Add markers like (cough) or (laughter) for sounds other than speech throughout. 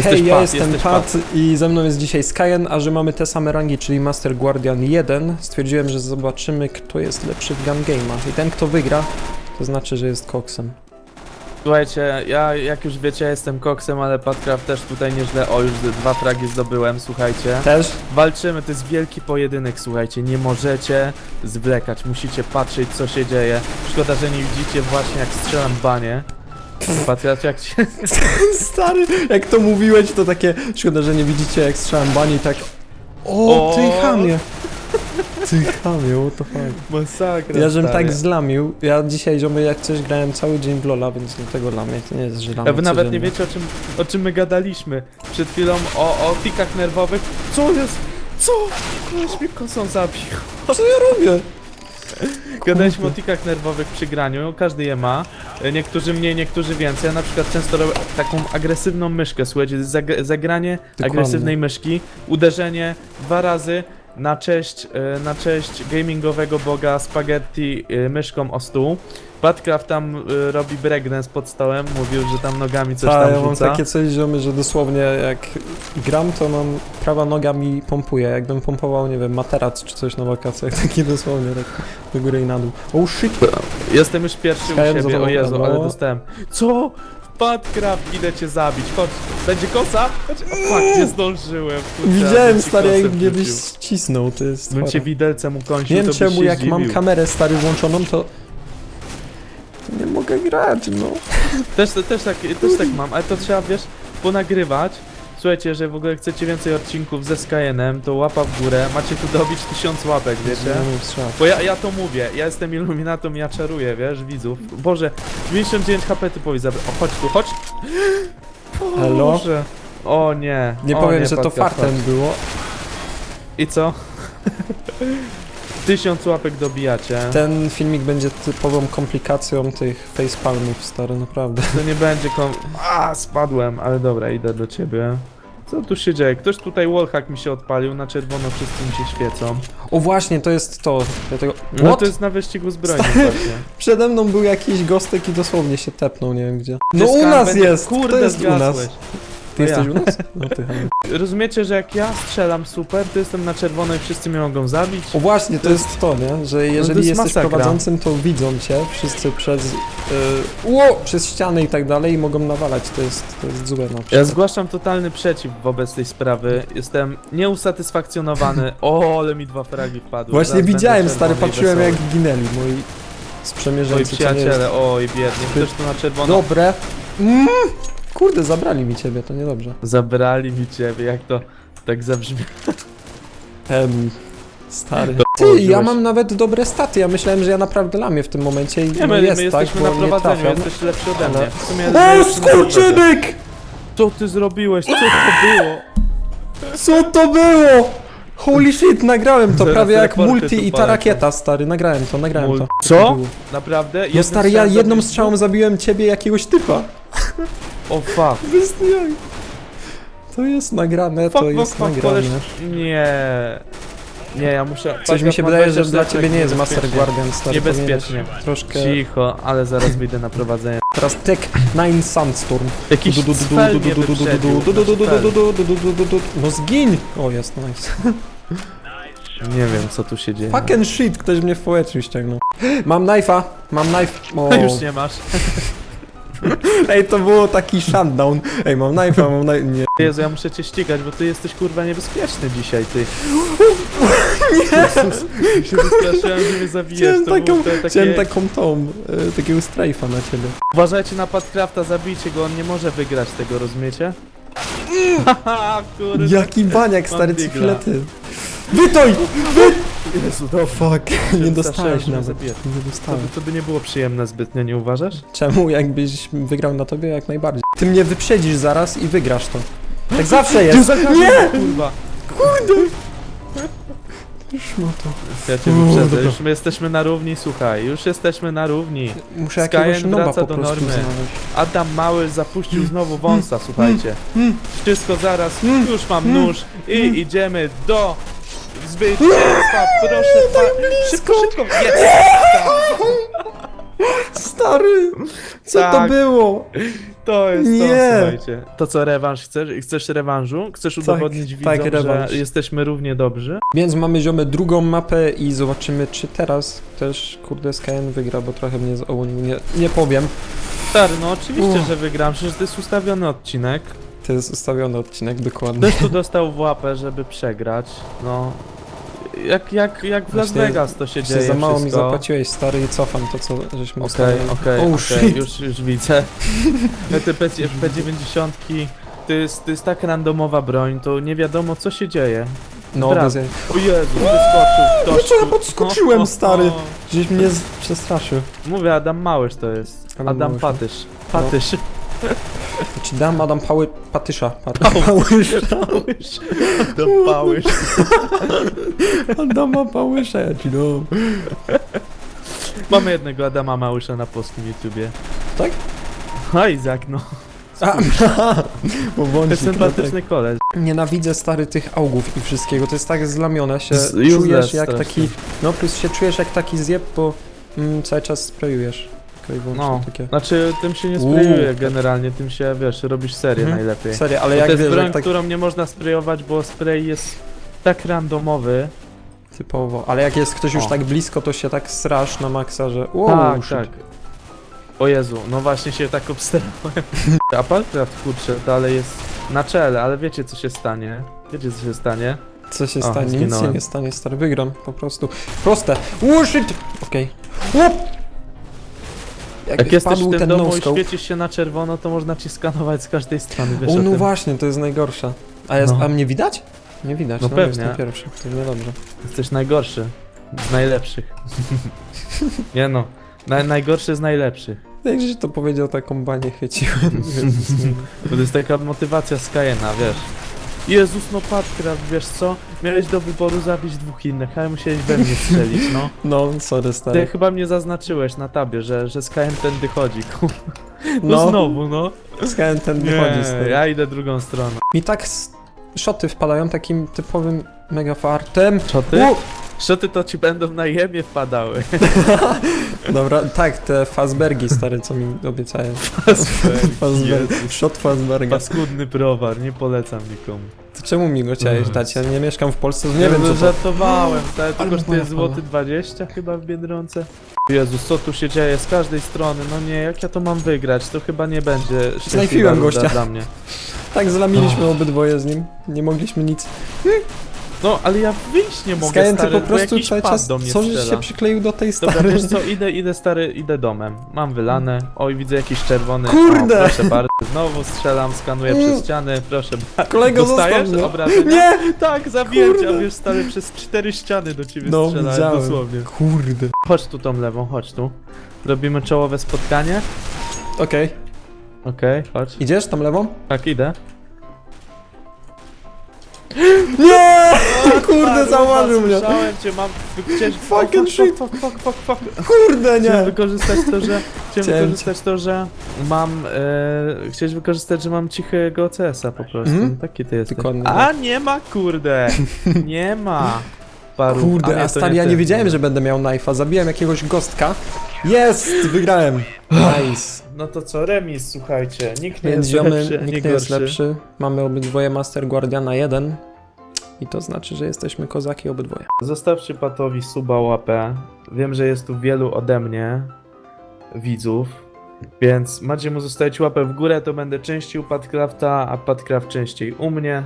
Jesteś Hej, ja Pat, jestem jesteś Pat i ze mną jest dzisiaj Skyen, a że mamy te same rangi, czyli Master Guardian 1, stwierdziłem, że zobaczymy, kto jest lepszy w gun game'ach. I ten, kto wygra, to znaczy, że jest koksem. Słuchajcie, ja jak już wiecie, jestem koksem, ale Patcraft też tutaj nieźle. O, już dwa fragi zdobyłem, słuchajcie. Też? Walczymy, to jest wielki pojedynek, słuchajcie. Nie możecie zwlekać, musicie patrzeć, co się dzieje. Szkoda, że nie widzicie właśnie, jak strzelam banie. Patcraft, jak ci... (laughs) Stary, jak to mówiłeś, to takie, szkoda, że nie widzicie, jak strzelam bani, tak... O, ty chamie! Ty chamie, what the fuck. Masakra, Ja żem tak zlamił, ja dzisiaj, ziomy, jak coś grałem cały dzień w Lola, więc dlatego lamię, to nie jest, że lamię A wy nawet nie codziennie. wiecie o czym, o czym my gadaliśmy. Przed chwilą o, o tikach nerwowych. Co jest? Co? Koleś mnie kosą zabił. Co ja robię? Gadaliśmy o tikach nerwowych przy graniu, każdy je ma. Niektórzy mniej, niektórzy więcej. Ja na przykład często robię taką agresywną myszkę, słuchajcie, zag- zagranie Dokładnie. agresywnej myszki, uderzenie dwa razy na cześć, e, na cześć gamingowego boga spaghetti e, myszką o stół. Patcraft tam e, robi breakdance pod stołem, mówił, że tam nogami coś Tak, tam ja mam rzuca. takie coś, ziomy, że dosłownie jak gram, to mam prawa noga mi pompuje, jakbym pompował, nie wiem, materac czy coś na wakacjach, (laughs) taki dosłownie, tak do góry i na dół. Oh shit! Jestem już pierwszy u siebie, o Jezu, ale no. dostałem. Co? Patcraft, idę cię zabić, chodź. Będzie kosa? Chodź. O, fuck, nie zdążyłem. kurczę, Widziałem, bym ci stary, kosę jak mnie wrzucił. byś ścisnął, to jest Bym cię chore. widelcem ukąsił, Nie wiem to czemu, się jak mam zdziwił. kamerę, stary, włączoną, to... to nie mogę grać, no. Też, też, tak, też tak mam, ale to trzeba, wiesz, ponagrywać. Słuchajcie, jeżeli w ogóle chcecie więcej odcinków ze Skyenem, to łapa w górę, macie tu dobić tysiąc łapek, wiecie? Bo ja, ja to mówię, ja jestem iluminatą, ja czaruję, wiesz, widzów. Boże, 99 HP typowi zabrać. O, chodź tu, chodź. Hello? Boże. O nie. Nie o, powiem, nie, że to Patka, fartem chodź. było. I co? Tysiąc łapek dobijacie. Ten filmik będzie typową komplikacją tych facepalmów, stary, naprawdę. To nie będzie kom... A, spadłem, ale dobra, idę do ciebie. Co tu się dzieje? Ktoś tutaj wallhack mi się odpalił, na czerwono wszyscy mi się świecą. O właśnie, to jest to. Dlatego... No What? to jest na wyścigu zbrojnym właśnie. Przede mną był jakiś gostek i dosłownie się tepnął, nie wiem gdzie. No u nas jest! Kurde, to jest u nas. zgasłeś. Ty To jesteś ja. u nas? No ty. Rozumiecie, że jak ja strzelam super, to jestem na czerwono i wszyscy mnie mogą zabić? O właśnie, to jest to, nie? Że jeżeli jest jesteś masakra. prowadzącym, to widzą cię wszyscy przez... Yy, ło, przez ściany i tak dalej i mogą nawalać. To jest, to jest złe na przykład. Ja zgłaszam totalny przeciw wobec tej sprawy. Jestem nieusatysfakcjonowany. (laughs) O, ale mi dwa fragi wpadły. Właśnie Zaraz widziałem, stary, patrzyłem jak ginęli moi Moi sprzemierzeńcy. to nie jest- przyjaciele, oj biednie, ktoś tu na czerwono. Dobre. Mm, kurde, zabrali mi ciebie, to niedobrze. Zabrali mi ciebie, jak to tak zabrzmi. Em, stary. Ty, ja mam nawet dobre staty. Ja myślałem, że ja naprawdę lamię w tym momencie i Nie, no my, jest my tak, jesteśmy bo na nie prowadzeniu, trafiam. jesteś lepszy ode mnie. W sumie O, najlepszy na serwerze. skurczybyk! Co ty zrobiłeś? Co to było? Co to było? Holy shit, nagrałem to Zaraz prawie jak multi tu i ta rakieta, stary. Nagrałem to, nagrałem Mul- to. Co? Naprawdę? No Jednym stary, ja strzałem jedną zabiłeś strzałą zabiłem ciebie i jakiegoś typa. O fuck. Bez jaj. To jest nagrane, to Fuck, fuck, jest fuck, nagrane. koleś... Nie. Nie, ja muszę... Coś mi się wydaje, że 24 dla ciebie nie jest Master. Guardian, stary. Niebezpiecznie. powinieneś Troszkę... Cicho, ale zaraz wyjdę na prowadzenie. Teraz Tech 9 Sandstorm. Jakiś spell mnie wyprzedził. Spell. No zgiń! O, jest, nice. Nie wiem, co tu się dzieje. Fucking shit, ktoś mnie w połeczniu ściągnął. Mam knife'a, mam knife. O. Już nie masz. (laughs) Ej, to było taki shutdown. Ej, mam knife'a, mam knife. Nie. Jezu, ja muszę cię ścigać, bo ty jesteś kurwa niebezpieczny dzisiaj, ty. (laughs) Jezus, (laughs) się wystraszyłem, że mnie zabijesz. Chciałem To było taką, te, takie... chciałem taką tą, e, takiego strajfa na ciebie. Uważajcie na Padcrafta, zabijcie go, on nie może wygrać tego, rozumiecie? Haha, kurde. Jaki baniak, stary, co digla. chwilę ty. Wytoj! Jezu, dobra. Fuck, nie dostałeś nawet. Nie To, dostałem. by- to by nie było przyjemne zbytnio, nie uważasz? Czemu? Jakbyś wygrał na tobie, jak najbardziej. Ty mnie wyprzedzisz zaraz i wygrasz to. Tak zawsze jest. Nie! Kurwa. Szmato. Ja cię Uuu, wyprzedzę, dobra. już my jesteśmy na równi, słuchaj, już jesteśmy na równi. Muszę Skyen jakiegoś noba wraca po do prostu normy. znaleźć. Adam Mały zapuścił znowu wąsa, słuchajcie. mm. Wszystko zaraz, już mam nóż i idziemy do zwycięstwa, proszę pa... Szybko, szybko, jest! (laughs) Stary! Co to Tak. było? To jest Nie. to, słuchajcie. To co, rewanż chcesz? Chcesz rewanżu? Chcesz udowodnić widzom, tak, rewanż. że jesteśmy równie dobrzy? Więc mamy ziomy drugą mapę i zobaczymy, czy teraz też, kurde, Skyen wygra, bo trochę mnie z nie, nie powiem. Stary, no oczywiście, Uff. że wygram, przecież to jest ustawiony odcinek. To jest ustawiony odcinek, dokładnie. Ktoś tu dostał w łapę, żeby przegrać. No. Jak, jak, jak w Las Właśnie- Vegas to się dzieje za mało mi wszystko. zapłaciłeś, stary, i cofam to, co żeśmy Okej, ustalili. okej, Oh, okej, shit. już, już widzę. (laughs) Te P- P90 to jest, to jest tak randomowa broń, to nie wiadomo co się dzieje. No, Bra- bez... O Jezu, wyskoczył ktoś Dlaczego tu. podskoczyłem, O, o, stary? o. Gdzieś mnie z... przestraszył. Mówię, Adam Małysz to jest. Adam Adam, Małysz, no. Patysz. Patysz. (laughs) To ci dam Adam Pały... Patysza. Pat... Pałysza. Pałysz. Adam Pałysz. Adama Pałysza, ja ci dam. Mamy jednego Adama Małysza na polskim YouTubie. Tak? A Izak, no. A, bo To jest sympatyczny koleś. Nienawidzę stary tych augów i wszystkiego, to jest tak zlamione się, Z- useless czujesz jak strasznie. taki, no plus się czujesz jak taki zjeb, bo mm, cały czas sprayujesz. Tylko i wyłącznie No, takie. znaczy tym się nie sprayuje generalnie, tym się, wiesz, robisz serię Mhm. najlepiej. Serio, ale Bo jak to jest wiesz, broń, jak tak którą nie można sprayować, bo spray jest tak randomowy. typowo, ale jak jest ktoś już O. tak blisko, to się tak strasz na maksa, że wow, tak, shit. tak. O Jezu, no właśnie się tak obsterałem. (laughs) A Palcraft, kurczę, dalej jest na czele, ale wiecie co się stanie? Wiecie co się stanie? Co się O, stanie? Nic się zginąłem. nie stanie, stary, wygram, po prostu. Proste, oh shit! Okej. Łop! Jak, Jak jesteś w tym ten domu i no-scope- świecisz się na czerwono, to można ci skanować z każdej strony, wiesz O no tym? właśnie, to jest najgorsze. A, jest, No. a mnie widać? Nie widać, No no, pewnie. jestem pierwszy, to niedobrze. Jesteś najgorszy. Z najlepszych. (laughs) nie no, na, najgorszy z najlepszych. Jak żeś to powiedział, taką banię (laughs) Bo to jest taka motywacja z Kajena, wiesz. Jezus, no Patcraft, wiesz co? Miałeś do wyboru zabić dwóch innych, ale musiałeś we mnie strzelić, no. (laughs) no, sorry, Ty stary. chyba mnie zaznaczyłeś na tabie, że, że Skyem tędy chodzi, kurwa. (laughs) No, No. znowu, no. Skałem ten Nie, wychodzi stary. ja idę drugą stroną. Mi tak s- szoty wpadają takim typowym mega fartem. Szoty? U! Szoty to ci będą na jemie wpadały. (laughs) Dobra, tak, te Fazbergi stary, co mi obiecałem. Fazberg. Jezus. Shot Fazberga. Paskudny browar, nie polecam nikomu. To czemu mi go chciałeś Jezus. dać? Ja nie mieszkam w Polsce, nie wiem no, co to... żartowałem, to Ale kosztuje moja złoty pana. 20 chyba w Biedronce. Jezus, co tu się dzieje z każdej strony? No nie, jak ja to mam wygrać? To chyba nie będzie szczęśliwa runda gościa. dla mnie. Tak, zlamiliśmy obydwoje z nim. Nie mogliśmy nic. No, ale ja wyjść nie mogę, Skajen, ty stary, po bo prostu jakiś cały pad czas... do mnie Co żeś strzela. się przykleił do tej Dobra, starej? wiesz co, idę, idę stary, idę domem. Mam wylane. Oj, widzę jakiś czerwony. Kurde! O, proszę bardzo. Znowu strzelam, skanuję Mm. przez ściany, proszę bardzo. Kolego, zostaw Dostajesz mnie. obrażenia? Nie! Tak, zabiję cię, a Kurde. wiesz, stary, przez cztery ściany do ciebie No, strzelałem, widziałem. dosłownie. Kurde. Chodź tu tą lewą, chodź tu. Robimy czołowe spotkanie. Okej. Okej, chodź. Idziesz tam lewą? Tak, idę. Nie! Kurde, zauważył mnie. Słyszałem cię, mam... Chciałeś... Fucking fuck, shit. Fuck, fuck, fuck, fuck. Kurde, Chciałem nie! wykorzystać to, że... Chciałem Chciałem wykorzystać to, że mam... E, chciałeś wykorzystać, że mam cichego CS-a po prostu. Mhm. Taki ty jesteś. Dokładnie A, nie ma, kurde. Nie ma. Paru. Kurde, nie, a to stary, ja nie wiedziałem, że będę miał knife'a. Zabiłem jakiegoś gostka. Jest! Wygrałem. Nice. No to co, remis, słuchajcie. Nikt nie Więc jest ziomy, lepszy, nikt nie jest gorszy. lepszy. Mamy obydwoje Master Guardiana 1. I to znaczy, że jesteśmy kozaki obydwoje. Zostawcie Patowi suba łapę. Wiem, że jest tu wielu ode mnie widzów, więc macie mu zostawić łapę w górę, to będę częściej u Padcrafta, a Padcraft częściej u mnie.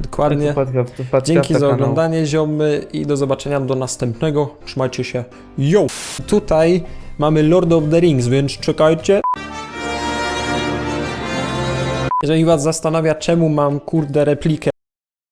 Dokładnie. Padcrafta Dzięki za kanał. oglądanie ziomy i do zobaczenia do następnego. Trzymajcie się. Yo! Tutaj mamy Lord of the Rings, więc czekajcie. Jeżeli was zastanawia, czemu mam kurde replikę